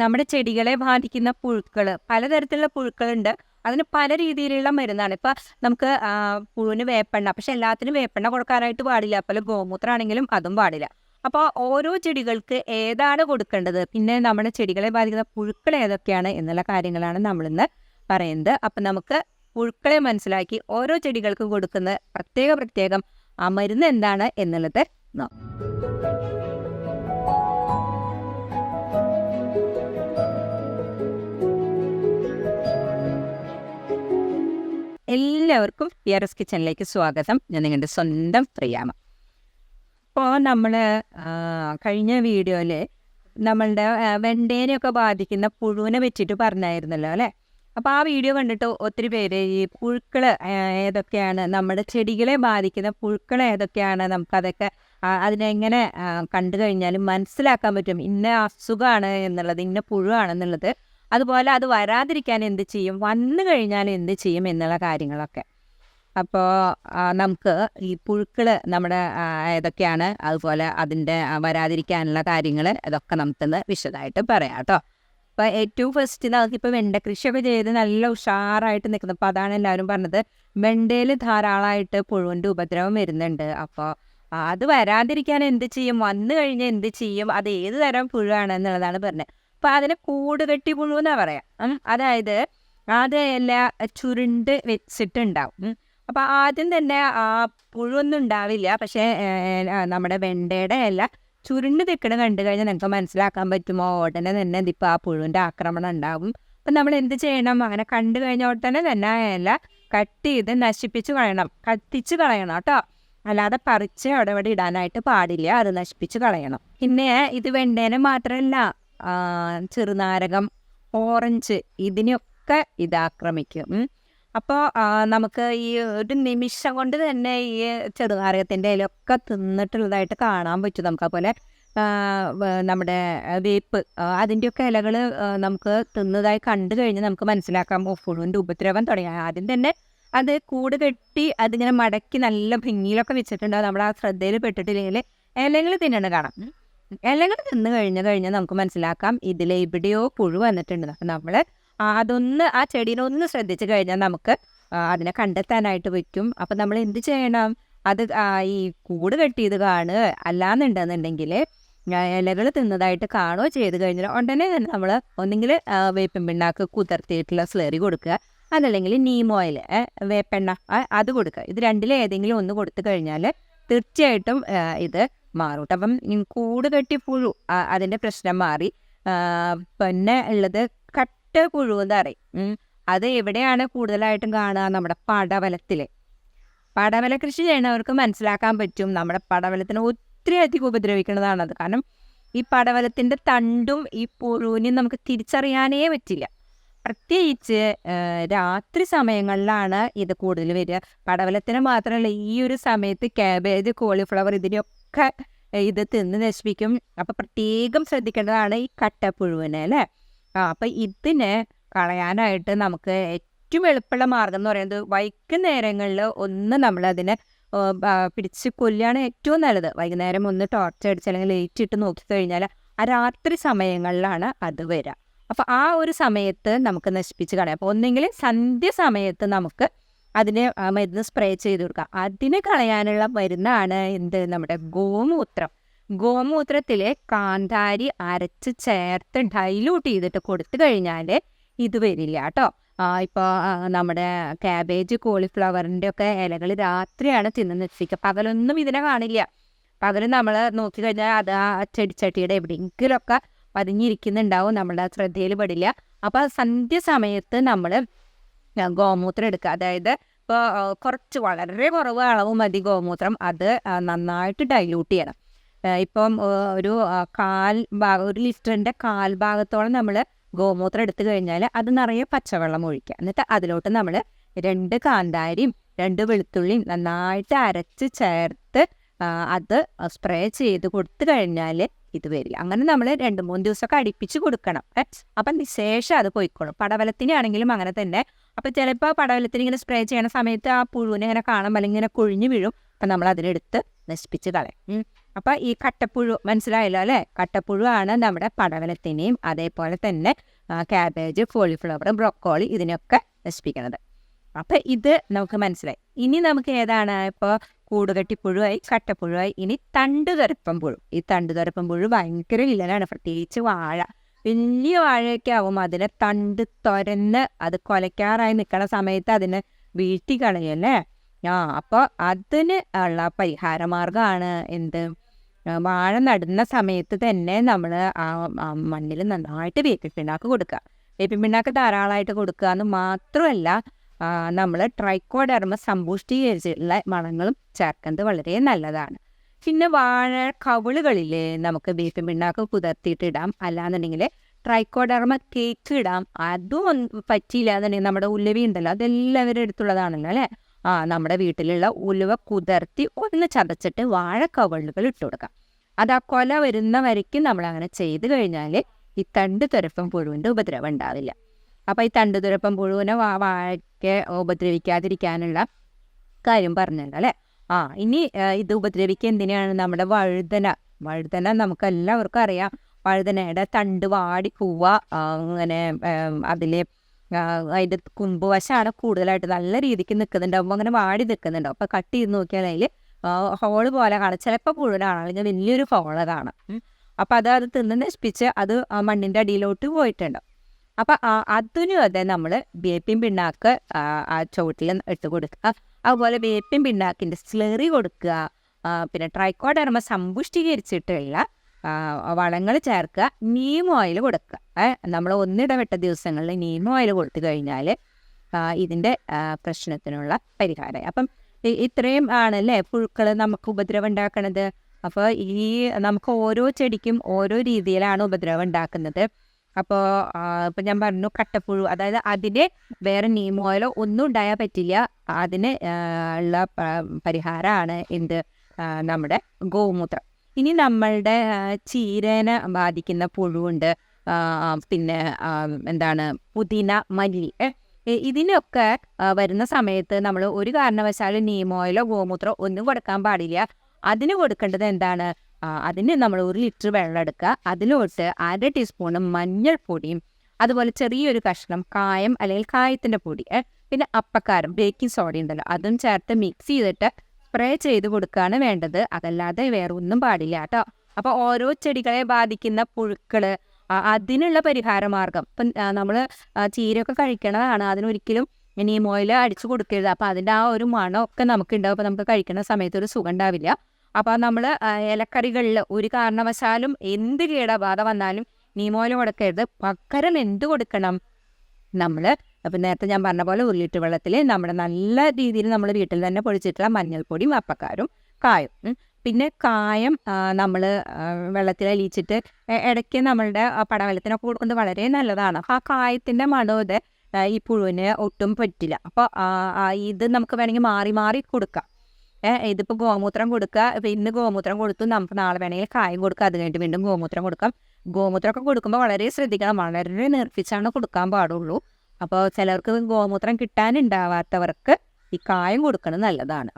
നമ്മുടെ ചെടികളെ ബാധിക്കുന്ന പുഴുക്കൾ പലതരത്തിലുള്ള പുഴുക്കളുണ്ട്. അതിന് പല രീതിയിലുള്ള മരുന്നാണ്. ഇപ്പം നമുക്ക് പുഴുവിന് വേപ്പെണ്ണ പക്ഷെ എല്ലാത്തിനും വേപ്പെണ്ണ കൊടുക്കാനായിട്ട് പാടില്ല. അപ്പോൾ ഗോമൂത്രമാണെങ്കിലും അതും പാടില്ല. അപ്പോൾ ഓരോ ചെടികൾക്ക് ഏതാണ് കൊടുക്കേണ്ടത്? പിന്നെ നമ്മുടെ ചെടികളെ ബാധിക്കുന്ന പുഴുക്കൾ ഏതൊക്കെയാണ് എന്നുള്ള കാര്യങ്ങളാണ് നമ്മളിന്ന് പറയുന്നത്. അപ്പം നമുക്ക് പുഴുക്കളെ മനസ്സിലാക്കി ഓരോ ചെടികൾക്കും കൊടുക്കുന്ന പ്രത്യേക പ്രത്യേകം ആ മരുന്ന് എന്താണ് എന്നുള്ളത് നോക്കാം. എല്ലാവർക്കും പി ആർ എസ് കിച്ചണിലേക്ക് സ്വാഗതം. ഞാൻ നിങ്ങളുടെ സ്വന്തം പ്രിയാമ അപ്പോൾ നമ്മൾ കഴിഞ്ഞ വീഡിയോയിൽ നമ്മളുടെ വെണ്ടേനെയൊക്കെ ബാധിക്കുന്ന പുഴുവിനെ വെച്ചിട്ട് പറഞ്ഞായിരുന്നല്ലോ അല്ലേ? അപ്പോൾ ആ വീഡിയോ കണ്ടിട്ട് ഒത്തിരി പേര് ഈ പുഴുക്കൾ ഏതൊക്കെയാണ് നമ്മുടെ ചെടികളെ ബാധിക്കുന്ന പുഴുക്കൾ ഏതൊക്കെയാണ് നമുക്കതൊക്കെ അതിനെങ്ങനെ കണ്ടു കഴിഞ്ഞാലും മനസ്സിലാക്കാൻ പറ്റും. ഇന്ന അസുഖമാണ് എന്നുള്ളത് ഇന്ന പുഴുവാണെന്നുള്ളത്. അതുപോലെ അത് വരാതിരിക്കാൻ എന്ത് ചെയ്യും? വന്നു കഴിഞ്ഞാൽ എന്ത് ചെയ്യും എന്നുള്ള കാര്യങ്ങളൊക്കെ. അപ്പോൾ നമുക്ക് ഈ പുഴുക്കൾ നമ്മുടെ ഏതൊക്കെയാണ്? അതുപോലെ അതിന്റെ വരാതിരിക്കാനുള്ള കാര്യങ്ങൾ ഇതൊക്കെ നമുക്കൊന്ന് വിശദമായിട്ട് പറയാം കേട്ടോ. അപ്പോൾ ഏറ്റവും ഫസ്റ്റ് നമുക്കിപ്പോൾ വെണ്ട കൃഷിയൊക്കെ ചെയ്ത് നല്ല ഉഷാറായിട്ട് നിൽക്കുന്നത് അപ്പോൾ അതാണ് എല്ലാവരും പറഞ്ഞത്. വെണ്ടയിൽ ധാരാളമായിട്ട് പുഴുവിന്റെ ഉപദ്രവം വരുന്നുണ്ട്. അപ്പോൾ അത് വരാതിരിക്കാൻ എന്ത് ചെയ്യും? വന്നു കഴിഞ്ഞാൽ എന്ത് ചെയ്യും? അത് ഏത് തരം പുഴുവാണ് എന്നുള്ളതാണ് പറഞ്ഞത്. അപ്പോൾ അതിനെ കൂട് കെട്ടി പുഴു എന്നാ പറയാം. അതായത് അത് എല്ലാ ചുരുണ്ട് വെച്ചിട്ടുണ്ടാവും. അപ്പം ആദ്യം തന്നെ ആ പുഴുവൊന്നും ഉണ്ടാവില്ല. പക്ഷേ നമ്മുടെ വെണ്ടയുടെ ഇല ചുരുണ്ട് നിൽക്കണ കണ്ടു കഴിഞ്ഞാൽ നിങ്ങൾക്ക് മനസ്സിലാക്കാൻ പറ്റുമോ? ഉടനെ തന്നെ ഇതിപ്പോൾ ആ പുഴുവിന്റെ ആക്രമണം ഉണ്ടാവും. അപ്പം നമ്മൾ എന്ത് ചെയ്യണം? അങ്ങനെ കണ്ടു കഴിഞ്ഞ ഉടനെ തന്നെ അല്ല കട്ട് ചെയ്ത് നശിപ്പിച്ച് കളയണം. കത്തിച്ച് കളയണം കേട്ടോ. അല്ലാതെ പറിച്ച് അവിടെ ഇവിടെ ഇടാനായിട്ട് പാടില്ല. അത് നശിപ്പിച്ച് കളയണം. പിന്നെ ഇത് വെണ്ടേനെ മാത്രമല്ല ചെറുനാരകം ഓറഞ്ച് ഇതിനെയൊക്കെ ഇത് ആക്രമിക്കും. അപ്പോൾ നമുക്ക് ഈ ഒരു നിമിഷം കൊണ്ട് തന്നെ ഈ ചെറുനാരകത്തിന്റെ ഇലയൊക്കെ തിന്നിട്ടുള്ളതായിട്ട് കാണാൻ പറ്റും നമുക്ക് അതുപോലെ നമ്മുടെ വേപ്പ് അതിന്റെയൊക്കെ ഇലകൾ നമുക്ക് തിന്നതായി കണ്ടു കഴിഞ്ഞാൽ നമുക്ക് മനസ്സിലാക്കാം ഓ പുഴുവിന്റെ ഉപദ്രവം തുടങ്ങി ആദ്യം തന്നെ അത് കൂട് കെട്ടി അതിങ്ങനെ മടക്കി നല്ല ഭംഗിയിലൊക്കെ വെച്ചിട്ടുണ്ടാവും നമ്മൾ ആ ശ്രദ്ധയിൽ പെട്ടിട്ടില്ലെങ്കിൽ ഇലകൾ തിന്നണ കാണാം. ഇലകൾ തിന്നു കഴിഞ്ഞ് കഴിഞ്ഞാൽ നമുക്ക് മനസ്സിലാക്കാം ഇതിൽ എവിടെയോ പുഴു വന്നിട്ടുണ്ട്. അപ്പം നമ്മൾ അതൊന്ന് ആ ചെടീനെ ഒന്ന് ശ്രദ്ധിച്ചു കഴിഞ്ഞാൽ നമുക്ക് അതിനെ കണ്ടെത്താനായിട്ട് പറ്റും. അപ്പം നമ്മൾ എന്ത് ചെയ്യണം? അത് ഈ കൂട് കെട്ടിയത് കാണുക അല്ലാന്നുണ്ടെന്നുണ്ടെങ്കിൽ ഇലകൾ തിന്നതായിട്ട് കാണുകയോ ചെയ്ത് കഴിഞ്ഞാൽ ഉടനെ തന്നെ നമ്മൾ ഒന്നെങ്കിൽ വേപ്പിൻ പിണ്ണാക്ക് കുതിർത്തിയിട്ടുള്ള സ്ലറി കൊടുക്കുക. അതല്ലെങ്കിൽ നീം ഓയിൽ വേപ്പെണ്ണ അത് കൊടുക്കുക. ഇത് രണ്ടിലേതെങ്കിലും ഒന്ന് കൊടുത്തു കഴിഞ്ഞാൽ തീർച്ചയായിട്ടും ഇത് മാറും. ട്ടോ. അപ്പം കൂട് കെട്ടി പുഴു ആ, അതിന്റെ പ്രശ്നം മാറി. പിന്നെ ഉള്ളത് കട്ട പുഴു എന്ന് പറയും. അത് എവിടെയാണ് കൂടുതലായിട്ടും കാണുക? നമ്മുടെ പടവലത്തിൽ പടവല കൃഷി ചെയ്യണവർക്ക് മനസ്സിലാക്കാൻ പറ്റും. നമ്മുടെ പടവലത്തിന് ഒത്തിരി അധികം ഉപദ്രവിക്കുന്നതാണത്. കാരണം ഈ പടവലത്തിന്റെ തണ്ടും ഈ പുഴുവിനെയും നമുക്ക് തിരിച്ചറിയാനേ പറ്റില്ല. പ്രത്യേകിച്ച് രാത്രി സമയങ്ങളിലാണ് ഇത് കൂടുതൽ വരിക. പടവലത്തിന് മാത്രമല്ല ഈ ഒരു സമയത്ത് ക്യാബേജ് കോളിഫ്ലവർ ഇതിനെയൊക്കെ ഇത് തിന്ന് നശിപ്പിക്കും. അപ്പം പ്രത്യേകം ശ്രദ്ധിക്കേണ്ടതാണ് ഈ കട്ടപ്പുഴുവിനെ അല്ലേ? ആ അപ്പം ഇതിനെ കളയാനായിട്ട് നമുക്ക് ഏറ്റവും എളുപ്പമുള്ള മാർഗം എന്ന് പറയുന്നത് വൈകുന്നേരങ്ങളിൽ ഒന്ന് നമ്മളതിനെ പിടിച്ച് കൊല്ലുകയാണ് ഏറ്റവും നല്ലത്. വൈകുന്നേരം ഒന്ന് ടോർച്ച് അടിച്ച് അല്ലെങ്കിൽ ലൈറ്റ് ഇട്ട് നോക്കിക്കഴിഞ്ഞാൽ ആ രാത്രി സമയങ്ങളിലാണ് അത് വരിക. അപ്പോൾ ആ ഒരു സമയത്ത് നമുക്ക് നശിപ്പിച്ച് കളയാം. അപ്പോൾ ഒന്നെങ്കിൽ സന്ധ്യ സമയത്ത് നമുക്ക് അതിന് മരുന്ന് സ്പ്രേ ചെയ്ത് കൊടുക്കാം. അതിന് കളയാനുള്ള മരുന്നാണ് എന്ത്? നമ്മുടെ ഗോമൂത്രം. ഗോമൂത്രത്തിലെ കാന്താരി അരച്ച് ചേർത്ത് ഡൈലൂട്ട് ചെയ്തിട്ട് കൊടുത്തു കഴിഞ്ഞാൽ ഇത് വരില്ല കേട്ടോ. ഇപ്പോൾ നമ്മുടെ ക്യാബേജ് കോളിഫ്ലവറിന്റെ ഒക്കെ ഇലകൾ രാത്രിയാണ് തിന്ന് നശിപ്പിക്കുക. പകലൊന്നും ഇതിനെ കാണില്ല. പകലും നമ്മൾ നോക്കിക്കഴിഞ്ഞാൽ അത് ആ ചെടിച്ചട്ടിയുടെ എവിടെയെങ്കിലുമൊക്കെ പതിഞ്ഞിരിക്കുന്നുണ്ടാവും നമ്മുടെ ശ്രദ്ധയിൽ പെടില്ല. അപ്പോൾ സന്ധ്യ സമയത്ത് നമ്മൾ ഗോമൂത്രം എടുക്കുക അതായത് ഇപ്പോൾ കുറച്ച് വളരെ കുറവ് അളവ് മതി ഗോമൂത്രം. അത് നന്നായിട്ട് ഡൈല്യൂട്ട് ചെയ്യണം. ഇപ്പം ഒരു കാൽ ഭാഗം ഒരു ലിറ്ററിന്റെ കാൽ ഭാഗത്തോളം നമ്മൾ ഗോമൂത്രം എടുത്തു കഴിഞ്ഞാൽ അത് നിറയെ പച്ചവെള്ളം ഒഴിക്കുക. എന്നിട്ട് അതിലോട്ട് നമ്മൾ രണ്ട് കാന്താരിയും രണ്ട് വെളുത്തുള്ളിയും നന്നായിട്ട് അരച്ച് ചേർത്ത് അത് സ്പ്രേ ചെയ്ത് കൊടുത്തു കഴിഞ്ഞാൽ ഇത് വരില്ല അങ്ങനെ നമ്മൾ രണ്ട് മൂന്ന് ദിവസമൊക്കെ അടുപ്പിച്ച് കൊടുക്കണം. അപ്പം ശേഷം അത് പോയിക്കോളും. പടവലത്തിനാണെങ്കിലും അങ്ങനെ തന്നെ. അപ്പം ചിലപ്പോൾ പടവലത്തിന് ഇങ്ങനെ സ്പ്രേ ചെയ്യണ സമയത്ത് ആ പുഴുവിനെ ഇങ്ങനെ കാണുമ്പോൾ അല്ലെങ്കിൽ ഇങ്ങനെ കൊഴിഞ്ഞു വീഴും. അപ്പം നമ്മൾ അതിനെടുത്ത് നശിപ്പിച്ച് കളയും. അപ്പം ഈ കട്ടപ്പുഴു മനസ്സിലായല്ലോ അല്ലേ? കട്ടപ്പുഴു ആണ് നമ്മുടെ പടവലത്തിനെയും അതേപോലെ തന്നെ ക്യാബേജ് കോളിഫ്ലവർ ബ്രൊക്കോളി ഇതിനൊക്കെ നശിപ്പിക്കുന്നത് അപ്പം ഇത് നമുക്ക് മനസ്സിലായി. ഇനി നമുക്ക് ഏതാണ്? ഇപ്പോൾ കൂടുകെട്ടിപ്പുഴുവായി കട്ടപ്പുഴുവായി. ഇനി തണ്ട് തരപ്പം പുഴു. ഈ തണ്ട് തരപ്പം പുഴു ഭയങ്കര വില്ലനാണ്. പ്രത്യേകിച്ച് വാഴ. വലിയ വാഴയൊക്കെ ആവും അതിനെ തണ്ട് തുരന്ന് അത് കൊലയ്ക്കാറായി നിൽക്കുന്ന സമയത്ത് അതിനെ വീഴ്ത്തി കളയല്ലേ ആ അപ്പോൾ അതിന് ഉള്ള പരിഹാര മാർഗമാണ് എന്ത് വാഴ നടുന്ന സമയത്ത് തന്നെ നമ്മൾ ആ മണ്ണിൽ നന്നായിട്ട് വേപ്പിൻ പിണ്ണാക്ക് കൊടുക്കുക. വേപ്പിൻ പിണ്ണാക്ക് ധാരാളമായിട്ട് കൊടുക്കുക എന്ന് മാത്രമല്ല നമ്മൾ ട്രൈക്കോഡർമ സമ്പുഷ്ടീകരിച്ചിട്ടുള്ള വളങ്ങളും ചേർക്കുന്നത് വളരെ നല്ലതാണ്. പിന്നെ വാഴ കവിളുകളിൽ നമുക്ക് ബീഫ് പിണ്ണാക്ക് കുതിർത്തിയിട്ട് ഇടാം. അല്ലാന്നുണ്ടെങ്കിൽ ട്രൈക്കോഡർമ കേക്ക് ഇടാം. അതും പറ്റിയില്ല എന്നുണ്ടെങ്കിൽ നമ്മുടെ ഉലുവ ഉണ്ടല്ലോ അതെല്ലാവരും എടുത്തുള്ളതാണല്ലോ അല്ലേ? ആ നമ്മുടെ വീട്ടിലുള്ള ഉലുവ കുതിർത്തി ഒന്ന് ചതച്ചിട്ട് വാഴ കവിളുകൾ ഇട്ട് കൊടുക്കാം. അത് ആ കൊല വരുന്ന വരയ്ക്കും നമ്മൾ അങ്ങനെ ചെയ്ത് കഴിഞ്ഞാൽ ഈ തണ്ട് തുരപ്പം പുഴുവിന്റെ ഉപദ്രവം ഉണ്ടാവില്ല. അപ്പോൾ ഈ തണ്ടുതുരപ്പം പുഴുവിനെ വാ വാഴയ്ക്ക് ഉപദ്രവിക്കാതിരിക്കാനുള്ള കാര്യം പറഞ്ഞല്ലോ അല്ലേ? ആ ഇനി ഇത് ഉപദ്രവിക്കുക എന്തിനാണ്? നമ്മുടെ വഴുതന. വഴുതന നമുക്ക് എല്ലാവർക്കും അറിയാം. വഴുതനയുടെ തണ്ട് വാടി പോവുക അങ്ങനെ അതിൽ അതിന്റെ കുമ്പുവശമാണ് കൂടുതലായിട്ട് നല്ല രീതിക്ക് നിൽക്കുന്നുണ്ടാവുമ്പോൾ അങ്ങനെ വാടി നിൽക്കുന്നുണ്ടാവും. അപ്പോൾ കട്ട് ചെയ്ത് നോക്കിയാൽ അതിൽ ഹോൾ പോലെ കാണാം. ചിലപ്പോൾ പുഴുവിനാണ് അല്ലെങ്കിൽ വലിയൊരു ഹോൾ കാണാം. ഉം. അപ്പോൾ അത് അത് തിന്ന് നശിപ്പിച്ച് അത് മണ്ണിന്റെ അടിയിലോട്ട് പോയിട്ടുണ്ട്. അപ്പം അതിനും അതെ നമ്മൾ വേപ്പിൻ പിണ്ണാക്ക് ആ, ചുവട്ടിൽ ഇട്ട് കൊടുക്കുക. അതുപോലെ വേപ്പിൻ പിണ്ണാക്കിന്റെ സ്ലെറി കൊടുക്കുക. പിന്നെ ട്രൈക്കോഡർമ സമ്പുഷ്ടീകരിച്ചിട്ടുള്ള വളങ്ങൾ ചേർക്കുക. നീം ഓയിൽ കൊടുക്കുക. നമ്മൾ ഒന്നിടവിട്ട ദിവസങ്ങളിൽ നീം ഓയിൽ കൊടുത്തു കഴിഞ്ഞാൽ ഇതിന്റെ പ്രശ്നത്തിനുള്ള പരിഹാരമായി അപ്പം ഇത്രയും ആണല്ലേ? പുഴുക്കൾ നമുക്ക് ഉപദ്രവം ഉണ്ടാക്കണത്. അപ്പോൾ ഈ നമുക്ക് ഓരോ ചെടിക്കും ഓരോ രീതിയിലാണ് ഉപദ്രവം ഉണ്ടാക്കുന്നത്. അപ്പോൾ ഇപ്പം ഞാൻ പറഞ്ഞു കട്ടപ്പുഴു അതായത് അതിന് വേറെ നീം ഓയിലോ ഒന്നും ഉണ്ടായാൽ പറ്റില്ല. അതിന് ഉള്ള പരിഹാരമാണ് എന്ത്? നമ്മുടെ ഗോമൂത്രം. ഇനി നമ്മളുടെ ചീരനെ ബാധിക്കുന്ന ആ, പിന്നെ എന്താണ് പുതിന മല്ലി. ഇതിനൊക്കെ വരുന്ന സമയത്ത് നമ്മൾ ഒരു കാരണവശാലും നീമോയിലോ ഓയിലോ ഗോമൂത്രമോ ഒന്നും കൊടുക്കാൻ പാടില്ല. അതിന് കൊടുക്കേണ്ടത് എന്താണ്? അതിന് നമ്മൾ ഒരു ലിറ്റർ വെള്ളം എടുക്കുക. അതിലോട്ട് അര ടീസ്പൂണ് മഞ്ഞൾപ്പൊടിയും അതുപോലെ ചെറിയൊരു കഷ്ണം കായം അല്ലെങ്കിൽ കായത്തിന്റെ പൊടി പിന്നെ അപ്പക്കാരം ബേക്കിംഗ് സോഡ ഉണ്ടല്ലോ അതും ചേർത്ത് മിക്സ് ചെയ്തിട്ട് സ്പ്രേ ചെയ്ത് കൊടുക്കുകയാണ് വേണ്ടത്. അതല്ലാതെ വേറെ ഒന്നും പാടില്ല കേട്ടോ. അപ്പോൾ ഓരോ ചെടികളെ ബാധിക്കുന്ന പുഴുക്കൾ അതിനുള്ള പരിഹാര മാർഗം ഇപ്പം നമ്മൾ ചീരയൊക്കെ കഴിക്കണതാണ്. അതിനൊരിക്കലും നീമോയിൽ അടിച്ചു കൊടുക്കരുത്. അപ്പോൾ അതിന്റെ ആ ഒരു മണമൊക്കെ നമുക്ക് ഉണ്ടാവും അപ്പോൾ നമുക്ക് കഴിക്കുന്ന സമയത്ത് ഒരു സുഖം ഉണ്ടാവില്ല. അപ്പോൾ നമ്മൾ ഇലക്കറികളിൽ ഒരു കാരണവശാലും എന്ത് കീടബാധ വന്നാലും നീമോലം കൊടുക്കരുത്. പക്കരം എന്ത് കൊടുക്കണം? നമ്മൾ അപ്പം നേരത്തെ ഞാൻ പറഞ്ഞ പോലെ ഒരു ലിറ്റർ വെള്ളത്തിൽ നമ്മുടെ നല്ല രീതിയിൽ നമ്മൾ വീട്ടിൽ തന്നെ പൊടിച്ചിട്ടുള്ള മഞ്ഞൾപ്പൊടിയും അപ്പക്കാരും കായും പിന്നെ കായം നമ്മൾ വെള്ളത്തിൽ അലിയിച്ചിട്ട് ഇടയ്ക്ക് നമ്മളുടെ ആ പടവെള്ളത്തിനൊക്കെ കൊടുക്കുന്നത് വളരെ നല്ലതാണ്. ആ കായത്തിന്റെ മണവും ഈ പുഴുവിന് ഒട്ടും പറ്റില്ല. അപ്പോൾ ഇത് നമുക്ക് വേണമെങ്കിൽ മാറി മാറി കൊടുക്കാം. ഇതിപ്പോൾ ഗോമൂത്രം കൊടുക്കുക ഇപ്പം ഇന്ന് ഗോമൂത്രം കൊടുത്തു നമുക്ക് നാളെ വേണമെങ്കിൽ കായം കൊടുക്കുക അത് കഴിഞ്ഞിട്ട് വീണ്ടും ഗോമൂത്രം കൊടുക്കാം. ഗോമൂത്രമൊക്കെ കൊടുക്കുമ്പോൾ വളരെ ശ്രദ്ധിക്കണം. വളരെ നിർപ്പിച്ചാണ് കൊടുക്കാൻ പാടുള്ളൂ. അപ്പോൾ ചിലർക്ക് ഗോമൂത്രം കിട്ടാനുണ്ടാവാത്തവർക്ക് ഈ കായം കൊടുക്കുന്നത് നല്ലതാണ്.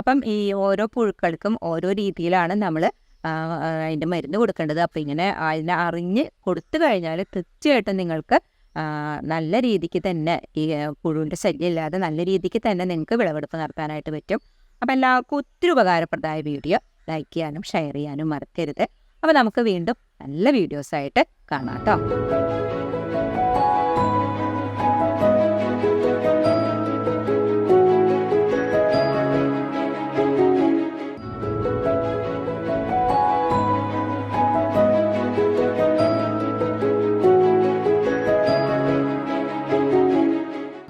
അപ്പം ഈ ഓരോ പുഴുക്കൾക്കും ഓരോ രീതിയിലാണ് നമ്മൾ അതിന്റെ മരുന്ന് കൊടുക്കേണ്ടത്. അപ്പം ഇങ്ങനെ അതിനെ അറിഞ്ഞ് കൊടുത്തു കഴിഞ്ഞാൽ തീർച്ചയായിട്ടും നിങ്ങൾക്ക് നല്ല രീതിക്ക് തന്നെ ഈ പുഴുവിന്റെ ശല്യം ഇല്ലാതെ നല്ല രീതിക്ക് തന്നെ നിങ്ങൾക്ക് വിളവെടുപ്പ് നടത്താനായിട്ട് പറ്റും. അപ്പം എല്ലാവർക്കും ഒത്തിരി ഉപകാരപ്രദമായ വീഡിയോ ലൈക്ക് ചെയ്യാനും ഷെയർ ചെയ്യാനും മറക്കരുത്. അപ്പോൾ നമുക്ക് വീണ്ടും നല്ല വീഡിയോസായിട്ട് കാണാം കേട്ടോ.